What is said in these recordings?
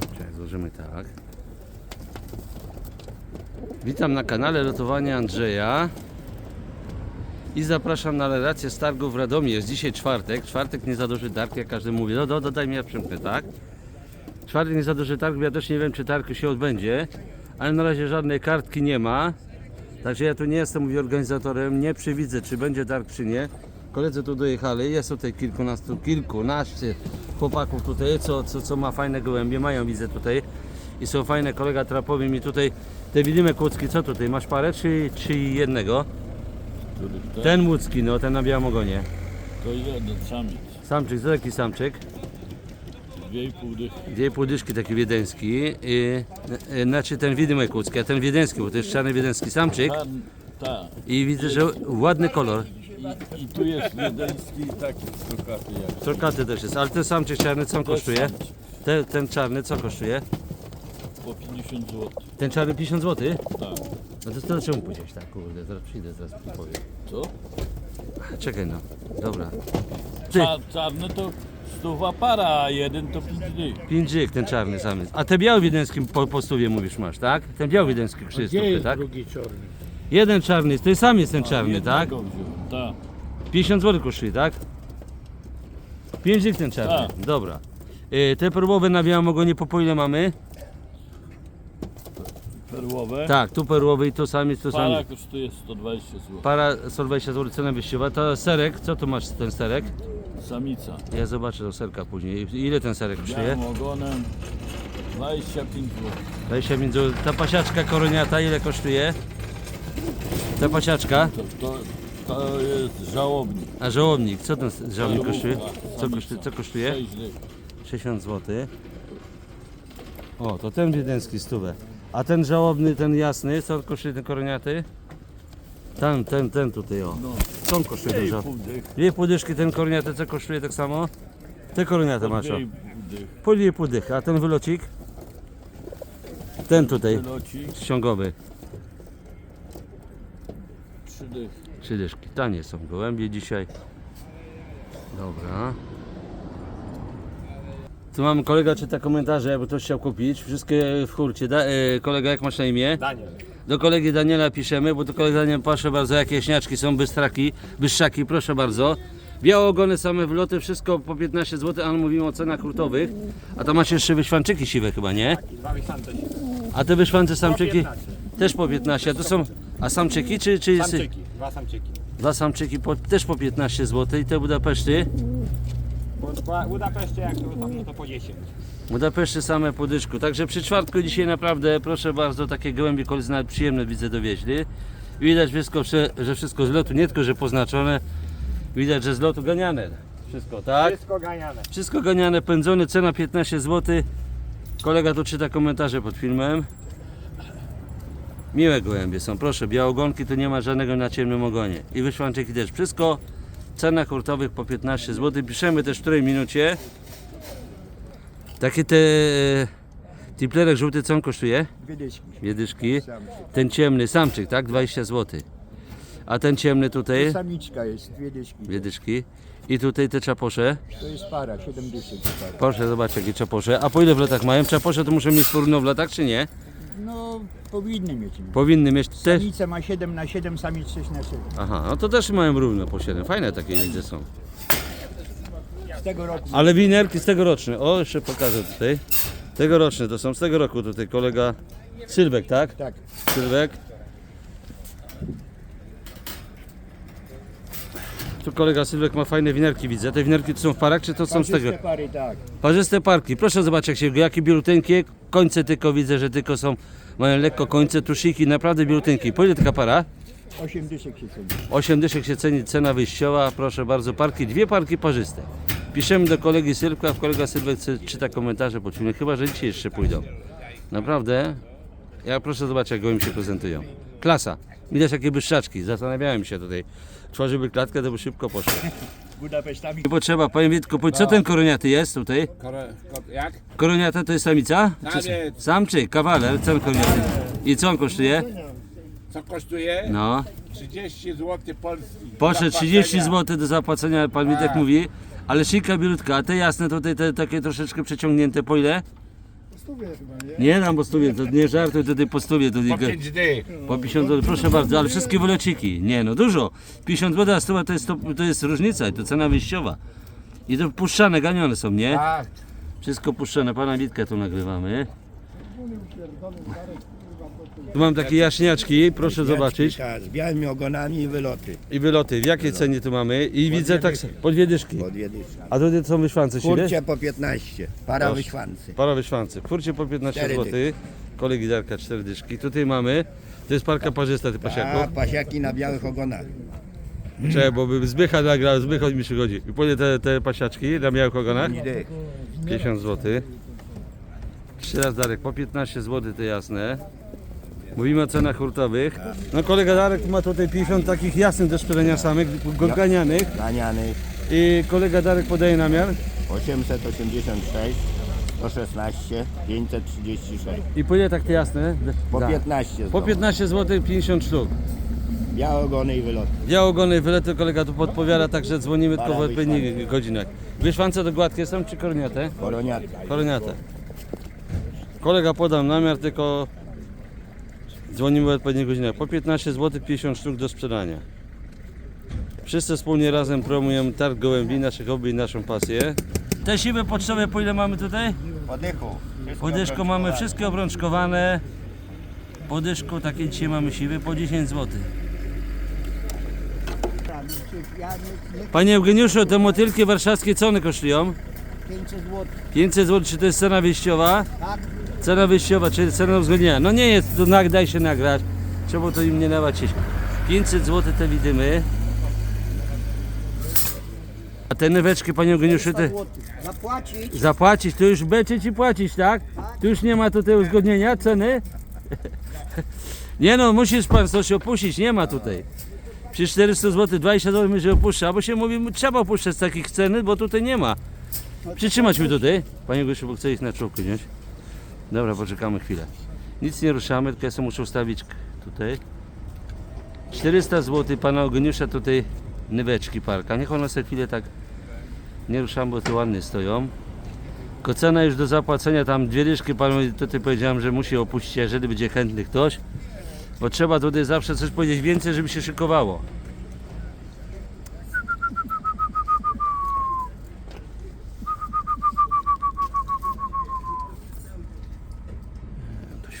Czekaj, złożymy tak. Witam na kanale Lotowania Andrzeja i zapraszam na relację z targu w Radomiu. Jest dzisiaj czwartek, czwartek nie za duży targ, jak każdy mówi. No, do, dodaj mi, ja przymknę, tak? Czwartek nie za duży targ, ja też nie wiem, czy targ się odbędzie, ale na razie żadnej kartki nie ma. Także ja tu nie jestem mówię, organizatorem, nie przewidzę, czy będzie targ, czy nie. Koledzy tu dojechali, jest tutaj kilkunastu, kilkunaście chłopaków tutaj, co, co, co ma fajne gołębie, mają widzę tutaj. I są fajne, kolega trapowy mi tutaj, te widzimy kłodzki, co tutaj, masz parę, czy, czy jednego? Który Ten łódzki, no ten na białym ogonie. to jeden samiec. Samczyk, co taki samczyk? Dwie i pół dychy. Dwie pół dyszki taki wiedeński, i, y, znaczy ten widymek łódzki, a ten wiedeński, bo to jest czarny wiedeński samczyk. Tak. I widzę, że ładny kolor. I, I tu jest wiedeński taki strokaty jak. Trokaty też jest, ale ten samczyk czarny co on kosztuje? Ten, ten czarny co kosztuje? Po 50 zł. Ten czarny 50 zł? Tak. No to, to czemu powiedziałeś tak, kurde, zaraz przyjdę, zaraz ci powiem. Co? Czekaj no, dobra. Ty, Cza, czarny to stuwa para, a jeden to 5 dych. pięćdzik ten czarny samiec. A te biały wiedeński po, po stówie mówisz masz, tak? Ten biały wiedeński Gdzie jest tak? drugi czarny? Jeden czarny, to jest sam jest ten czarny, tak? Tak. 50 zł kosztuje, tak? 5 dych ten czarny, Tak. dobra. Y, te perłowe na białym ogonie po po ile mamy? Perłowe. Tak, tu perłowy i to samiec, to Para samiec. kosztuje 120 zł. Para 120 zł cena wyjściowa. To serek, co tu masz ten serek? Samica. Ja zobaczę do serka później. Ile ten serek kosztuje? Białym ogonem 25 zł. 20 między. Ta pasiaczka koroniata ile kosztuje? Ta pasiaczka, To, to, to jest żałobnik. a żołobnik, co ten żołobnik kosztuje? Co kosztuje? Co kosztuje? 6 dych. 60 zł. O, to ten wiedeński stówę. A ten żałobny, ten jasny, co kosztuje ten koroniaty? Ten, ten, ten tutaj o. No. Co on kosztuje ten Dwie i żałobny? pół dych. Dwie półdyszki ten koroniaty, co kosztuje tak samo? Te koroniate masz o. Pół dych. Po dwie pół dychy, a ten wylocik? Ten tutaj, Wylocik. ściągowy. Trzy dyszki. Tanie są gołębie dzisiaj. Dobra. Tu mamy kolega czyta komentarze, jakby ktoś chciał kupić. Wszystkie w hurcie. Da, e, kolega, jak masz na imię? Daniel. Do kolegi Daniela piszemy, bo do kolegi Daniel proszę bardzo, jakie śniaczki są, bystraki, byszczaki, proszę bardzo. Białe ogony, same wloty, wszystko po 15 zł, a mówimy o cenach hurtowych. A to macie jeszcze wyszwanczyki siwe chyba, nie? Dwa miesiące. A te wyszwance samczyki 15. też po 15, a to są, a samczyki czy, czy jest, Samczyki, dwa samczyki. dwa samczyki po, też po 15 zł i te Budapeszty? Bo Budapeszcie jak to tam, to po 10. Budapeszty same po dyszku. Także przy czwartku dzisiaj naprawdę, proszę bardzo, takie gołębie kolizna przyjemne widzę dowieźli. Widać wszystko, że że wszystko z lotu, nie tylko, że poznaczone, widać, że z lotu ganiane. Wszystko, tak? Wszystko ganiane. Wszystko ganiane, pędzone, cena 15 zł. Kolega tu czyta komentarze pod filmem. Miłe gołębie są, proszę, białogonki tu nie ma żadnego na ciemnym ogonie. I wyszłanczyki też, wszystko w cenach hurtowych po 15 zł. Piszemy też w której minucie. Takie te... Tiplerek żółty co on kosztuje? Dwie dyszki. Ten ciemny, samczyk, tak? 20 zł. A ten ciemny tutaj? Samiczka jest, dwie dyszki. Dwie dyszki. I tutaj te czaposze? To jest para, 7 dyszek. Para. Proszę zobaczyć jakie czaposze. A po ile w latach mają? Czaposze to muszą mieć porówno w latach czy nie? No, powinny mieć. Powinny mieć też. Samica ma 7 na 7, samic 6 na 7. Aha, no to też mają równo po 7. Fajne takie widzę są. Z tego roku Ale winerki z tegoroczne. O, jeszcze pokażę tutaj. Tegoroczne to są z tego roku tutaj kolega Sylwek, tak? tak. Sylwek. Tu kolega Sylwek ma fajne winerki widzę. Te winerki to są w parach czy to są z tego? Parzyste pary, tak. Parzyste parki. Proszę zobaczyć jak się, jakie bialuteńkie. Końce tylko widzę, że tylko są, mają lekko końce, tuszyki, naprawdę bialuteńkie. Po ile taka para? 8 dyszek się ceni. 8 dyszek się ceni cena wyjściowa, proszę bardzo, parki, dwie parki parzyste. Piszemy do kolegi Sylwka, a kolega Sylwek czyta komentarze pod filmem, chyba że dzisiaj jeszcze pójdą. Naprawdę, ja proszę zobaczyć jak gołębie się prezentują. Klasa. Widać jakie byszczaczki, zastanawiałem się tutaj. Tworzyłby klatkę, to by szybko poszło. Budapesztami. Nie potrzeba, powiem Witku, powiedz, co ten koroniaty jest tutaj? Koro, ko, jak? Koroniata to jest samica? Czy- Samiec. Samczyk, kawaler, co on koroniaty? I co on kosztuje? Co kosztuje? No. 30 zł polski. Poszedł Zapłacenia. 30 zł do zapłacenia, pan Witek mówi. Ale szyjka bilutka, a te jasne tutaj te takie troszeczkę przeciągnięte po ile? Stówie chyba, nie? Nie dam po stówie, to nie żartuj tutaj po stówie. To Po tylko, 5 dych. po 50 zł, proszę bardzo, ale wszystkie wylociki. Nie no, dużo. 50 zł, a to jest, to, to jest różnica i to cena wyjściowa. I to puszczane, ganione są, nie? Tak. Wszystko puszczone, pana Witka tu nagrywamy. Tu mam takie jaśniaczki, proszę zobaczyć. Tak, z białymi ogonami i wyloty. I wyloty, w jakiej cenie tu mamy? I widzę tak, s- po dwie dyszki. A tutaj są wyszwance siwe? Kurcie po 15, para Proszę. wyśwancy. Para wyszwance. W furcie po 15 Cztery zł. Kolegi Darka, 4 dyszki. Tutaj mamy, to jest parka parzysta, ty A pasiaków. pasiaki na białych ogonach. Czekaj, bo by Zbycha nagrał, Zbycha mi przychodzi. I ile te, te pasiaczki na białych ogonach? Dych. 50 zł. Trzy raz Darek, po 15 zł to jasne. Mówimy o cenach hurtowych. No kolega Darek ma tutaj 50 takich jasnych do sprzedania samych, go- ganianych. Ganiany I kolega Darek podaje namiar. 886, 116, 536. I po ile tak te jasne? Po Da. 15 Po znowu. 15 zł 50 sztuk. Białe ogony i wyloty. Białogony, wylety kolega tu podpowiada, także dzwonimy tylko w odpowiednich godzinach. Wyszwance to gładkie są czy koroniate? Koroniaty. Koroniate. Kolega podam namiar, tylko dzwonimy w odpowiednich godzinach. Po 15 zł 50 sztuk do sprzedania. Wszyscy wspólnie razem promujemy targ gołębi, nasze hobby i naszą pasję. Te siwe pocztowe po ile mamy tutaj? Po dychu. Po dyszku mamy wszystkie obrączkowane. Po dyszku takie dzisiaj mamy siwy po 10 zł. Panie Eugeniuszu, te motylki warszawskie co one kosztują? 500 zł. 500 500 zł, czy to jest cena wyjściowa? Tak. Cena wyjściowa, czyli cena uzgodnienia. No nie jest, to nag, daj się nagrać. Trzeba to im nie dawać. 500 zł te widymy. A te nyweczki, panie Eugeniuszu, te. Zapłacić. zapłacić, to już będzie ci płacić, tak? Tu już nie ma tutaj uzgodnienia ceny? Nie no, musisz pan coś opuścić, nie ma tutaj. Przy 400 zł, 20 zł się opuszcza, bo się mówi, trzeba opuszczać z takich ceny, bo tutaj nie ma. Przytrzymać mi tutaj, panie Gosiu, bo chcę ich na czołku wziąć. Dobra, poczekamy chwilę. Nic nie ruszamy, tylko ja sobie muszę ustawić tutaj. 400 zł pana Eugeniusza tutaj nyweczki parka. Niech one sobie chwilę tak nie ruszamy, bo te ładnie stoją. Tylko cena już do zapłacenia, tam dwie dyszki panu tutaj powiedziałem, że musi opuścić, jeżeli będzie chętny ktoś. Bo trzeba tutaj zawsze coś powiedzieć więcej, żeby się szykowało.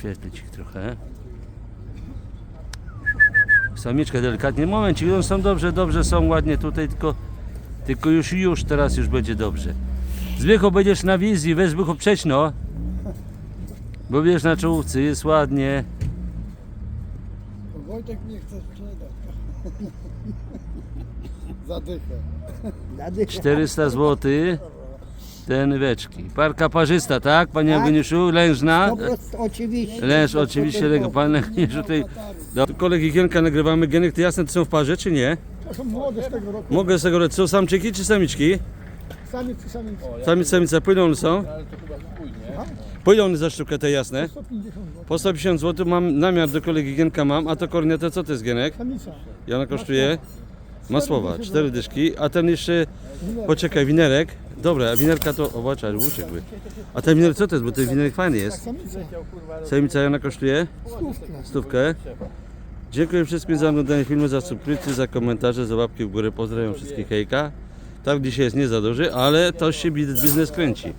Doświetlić ich trochę. Samiczka delikatnie. Momencik, one są dobrze, dobrze są ładnie tutaj, tylko, tylko już, już, teraz już będzie dobrze. Zbychu, będziesz na wizji, weź Zbychu przeć no. Bo wiesz na czołówce, jest ładnie. Wojtek nie chce sprzedać. Zadychę. 400 zł. Te nyweczki. Parka parzysta, tak, panie Eugeniuszu? Lężna? Po prostu, oczywiście. Lęż, oczywiście, lęg, pan Eugeniuszu tutaj. Do kolegi Gienka nagrywamy. Gienek, te jasne to są w parze, czy nie? To są młode z tego roku. Mogę z tego robić. Są samczyki czy samiczki? Samiec i samiec. Samic, samica, ile one są? Po ile one za sztukę te jasne? 150 zł. Po 150 zł mam namiar do kolegi Gienka mam, a to kornetę co to jest Gienek? Samica. I ona kosztuje? Masłowa, cztery dyszki, a ten jeszcze, poczekaj, winerek. Dobra, a winerka to, o zobaczaj, uciekłby. A ten winerek co to jest, bo ten winerek fajny jest. Samica. Ona kosztuje? Stówkę. Dziękuję wszystkim za oglądanie filmu, za subskrypcję, za komentarze, za łapki w górę. Pozdrawiam wszystkich hejka. Tak dzisiaj jest nie za duży, ale to się bi- biznes kręci.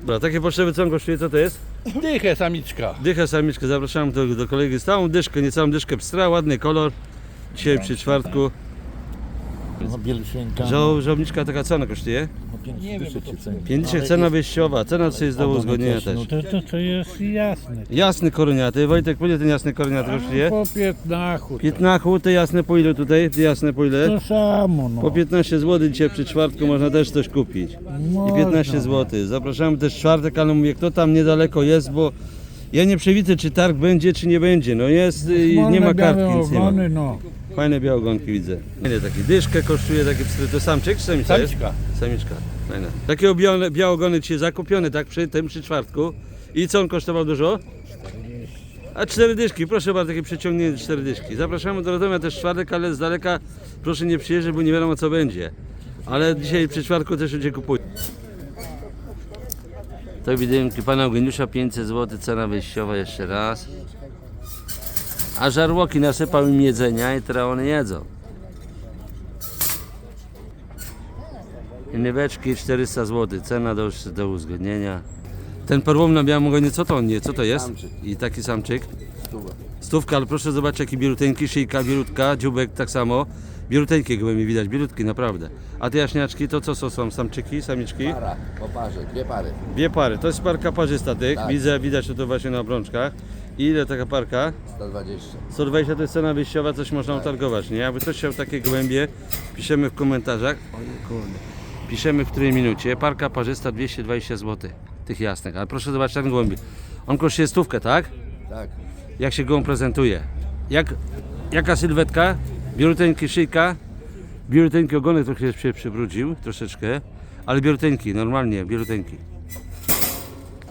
Dobra, takie potrzeby co on kosztuje, co to jest? Dychę samiczka. Dychę samiczkę, zapraszam do, do kolegi. Stałą dyszkę, niecałą dyszkę pstra, ładny kolor. Dzisiaj przy czwartku. No Bielusieńka, Żo, żołniczka taka co ona kosztuje? no 5 tysięcy cen. 50 cena wyjściowa, cena co jest do uzgodnienia też. No to, to, to jest jasne. Jasny koroniaty, Wojtek, po ile ten jasny koroniaty kosztuje? Po 15. 15, te jasne po ile tutaj? Te jasne po ile? To samo no. Po 15 zł dzisiaj przy czwartku można też coś kupić. I 15 zł. Zapraszamy też czwartek, ale mówię, kto tam niedaleko jest, bo ja nie przewidzę, czy targ będzie, czy nie będzie. No jest i nie ma kartki, nic nie ma. ogony, no. Fajne białogonki widzę. Fajne takie dyszkę kosztuje, takie psy. To samczyk czy samica jest? Samiczka. Samiczka. Fajne. Takie białe, białogony dzisiaj zakupione, tak przy tym przy czwartku. I co on kosztował dużo? A cztery dyszki, proszę bardzo, takie przeciągnięte cztery dyszki. Zapraszamy do Radomia też czwartek, ale z daleka proszę nie przyjeżdżać, bo nie wiadomo co będzie. Ale dzisiaj przy czwartku też ludzie kupują. To widymki pana Eugeniusza 500 zł, cena wyjściowa jeszcze raz. A żarłoki nasypał im jedzenia i teraz one jedzą. Nyweczki 400 zł, cena do, do uzgodnienia. Ten perłom na białym ogonie, co to on nie? Co to jest? I taki samczyk? Stówka, ale proszę zobaczyć jaki bieluteńki, szyjka bielutka, dziubek tak samo. Bieluteńkie gołębie widać, bielutki naprawdę. A te jaśniaczki to co są, są samczyki, samiczki? Para, po parze, dwie pary. Dwie pary, to jest parka parzysta tych, widzę, widać to właśnie na obrączkach. I ile taka parka? 120. 120 to jest cena wyjściowa, coś można utargować, nie? Jakby ktoś chciał takie gołębie, piszemy w komentarzach. Piszemy w której minucie. Parka parzysta 220 zł. Tych jasnych. Ale proszę zobaczyć ten gołębie. On kosztuje stówkę, tak? Tak. Jak się gołąb prezentuje? Jak, jaka sylwetka? Bieluteńki szyjka. Bieluteńki ogonek trochę się przybrudził, troszeczkę. Ale bieluteńki, normalnie, bieluteńki.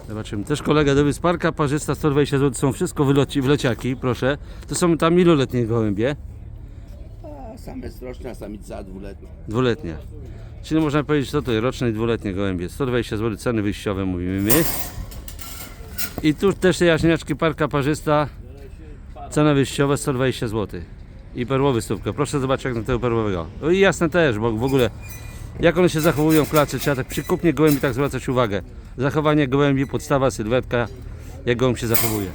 Zobaczymy. Też kolega do Parka parzysta 120 zł. Są wszystko wyloci, wyleciaki, proszę. To są tam iloletnie gołębie? A same stroczne, a samica dwuletnia. Dwuletnia. Czyli można powiedzieć, co to jest roczne i dwuletnie gołębie. 120 zł ceny wyjściowe mówimy my. I tu też te jaśniaczki parka parzysta. Cena wyjściowa 120 zł. I perłowy stówka. Proszę zobaczyć jak na tego perłowego. No i jasne też, bo w ogóle jak one się zachowują w klacie, trzeba tak przy kupnie gołębi tak zwracać uwagę. Zachowanie gołębi, podstawa, sylwetka, jak gołąb się zachowuje.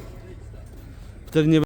Wtedy nie